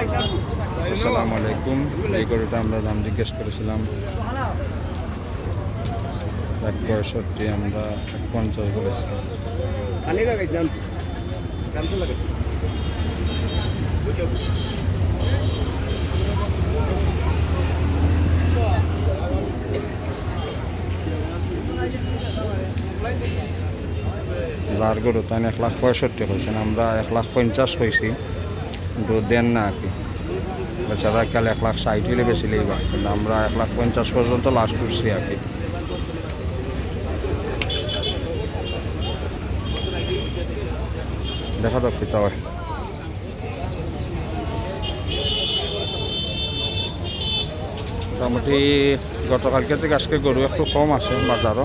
আসসালামু আলাইকুম। এই গরুটা আমরা দাম জিজ্ঞেস করেছিলাম। এক পঁয়ষট্টি, আমরা এক পঞ্চাশ লাগে যার গরু তাই এক লাখ পঁয়ষট্টি হয়েছেন আমরা এক লাখ পঞ্চাশ হয়েছি। কিন্তু দেন না আর কি। বেচারা কাল এক লাখ ষাট হইলে বেশি কিন্তু আমরা এক লাখ পঞ্চাশ পর্যন্ত লাস্ট করছি আর কি। দেখা যাক মোটামুটি গতকালকে থেকে আজকে গরু একটু কম আছে বাজারও।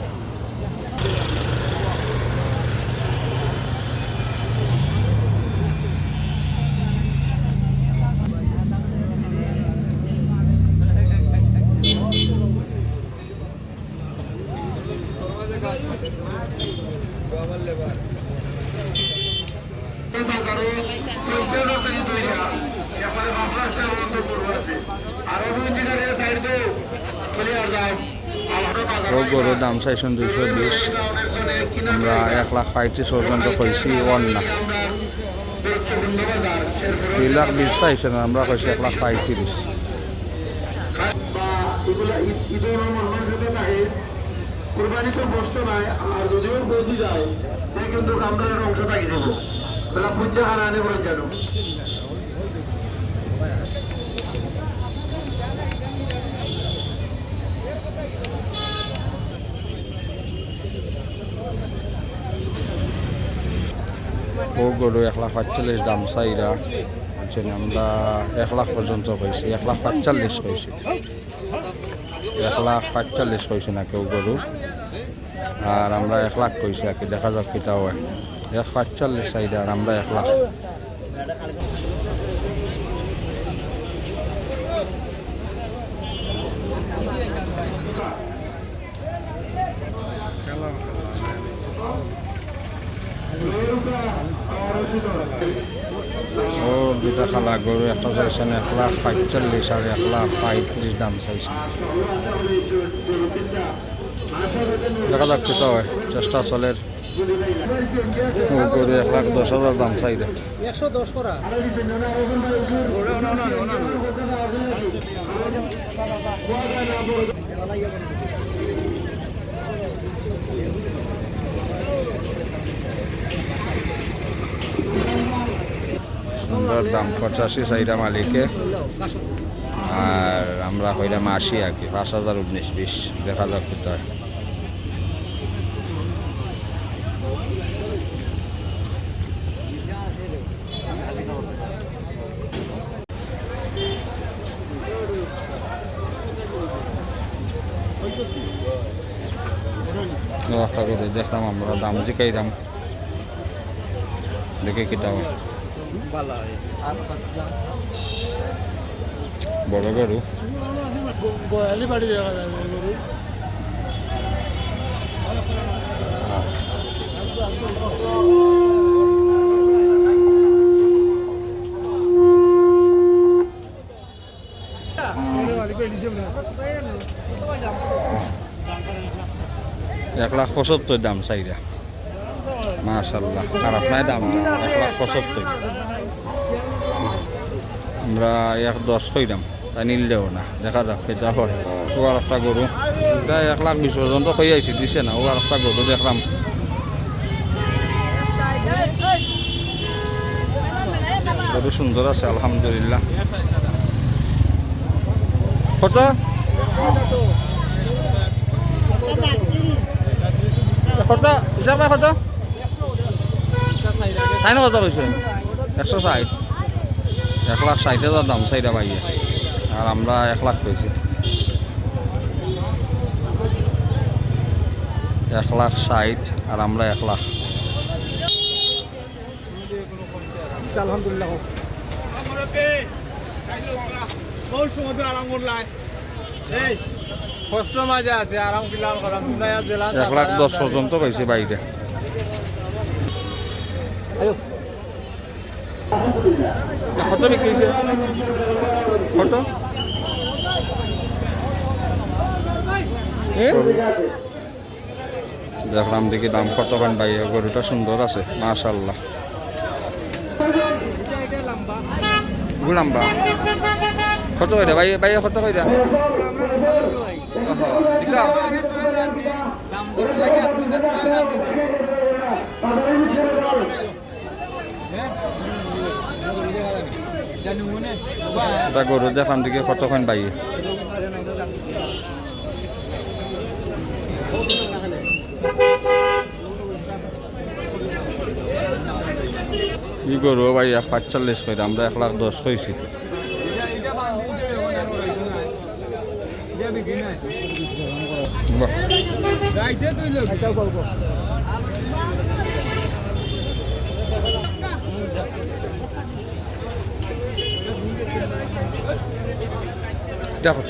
গরুর দাম চাইছেন দুইশো বিশ। আমরা এক লাখ পঁয়ত্রিশ পর্যন্ত কইছি, ওয়ান না দুই লাখ বিশ চাইছেন, আমরা কইছি এক লাখ পঁয়ত্রিশ। কোরবানি তো বসতো নাই, আর যদিও বসি যায় সে কিন্তু কামড়ের অংশ থাকি যাব বেলা পুজা হারানে করে জানো ও গরু এক লাখ দাম চাইরা বুঝছেন আমরা এক লাখ পর্যন্ত কইছি, এক লাখ পাঁচচল্লিশ কইছি। এক লাখ পাঁচচল্লিশ কইছি না কেউ গরু, আর আমরা এক লাখ কইছি আর কি, দেখা যাক কিটা এক পাঁচচল্লিশ চাইরা আর আমরা এক লাখ। ও দুটা খালা গরু একটা চাইছেন এক লাখ পাঁচচল্লিশ আর এক লাখ পঁয়ত্রিশ দাম চাইছে দেখা যাক কিটা হয় চেষ্টা চলের ও গরু এক লাখ দশ হাজার দাম চাইরে একশো দশ করা সুন্দর দাম, পঁচাশি চাইরা মালিকে আর আমরা কইলাম আশি আর কি, পাঁচ হাজার উনিশ, বিশ, দেখা যাক কোথায় একটা করে দেখলাম আমরা, দাম জিকাইলাম দেখে কিটা হয় বড় গরু গয়ালি বাড়ি দেখা যায় গরু এক লাখ পঁচাত্তর দাম চাইরা মাশাল্লাহ খারাপ নাই দাম, এক লাখ পঁচাত্তর। আমরা এক দশ কইরাম, তাই নিলেও না, দেখা যাক কেটা হয়। ও আর একটা গরু এটা এক লাখ বিশ পর্যন্ত কই আইছি, দিছে না ও আর একটা গরু দেখলাম। গরু সুন্দর আছে, আলহামদুলিল্লাহ। কত কত হিসাবে কত তাই না কত কইছে? একশো ষাট। এক লাখ ষাট হাজার দাম চাইটা পাইয়ে আর আমরা এক লাখ পেয়েছি এক লাখ ষাট আর আমরা এক লাখ। আলহামদুলিল্লাহ। কষ্ট মাঝে আছে আরাম কিলাম করাম এক লাখ দশ পর্যন্ত পাইছে বাইরে। কত বিক্রি হয়েছে। কত দেখলাম দেখি দাম কতক্ষণ পাই গরুটা সুন্দর আছে মাশাল্লাহ গুলাম্বা কত কইরা ভাই ভাই কত কইরা। এটা গরু দেখলাম দিকে কতক্ষণ পাই ই গরু ভাই এক পাঁচচল্লিশ কইরা আমরা এক লাখ দশ কইছি বাহ। এটা কত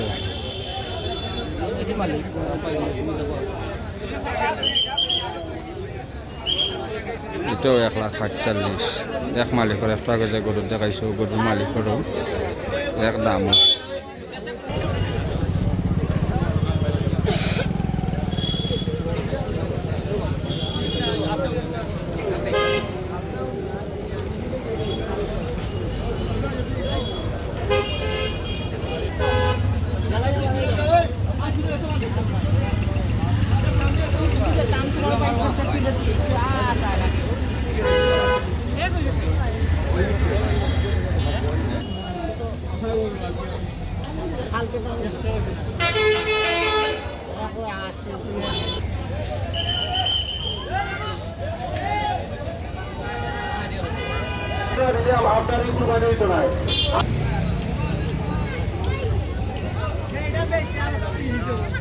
এটাও এক লাখ সাতচল্লিশ। এক মালিকের একটা যে গরুর দেখাইছো গরুর মালিকেরও এক দামও আপনারই কুরবানি হইতো না এইটা বেশ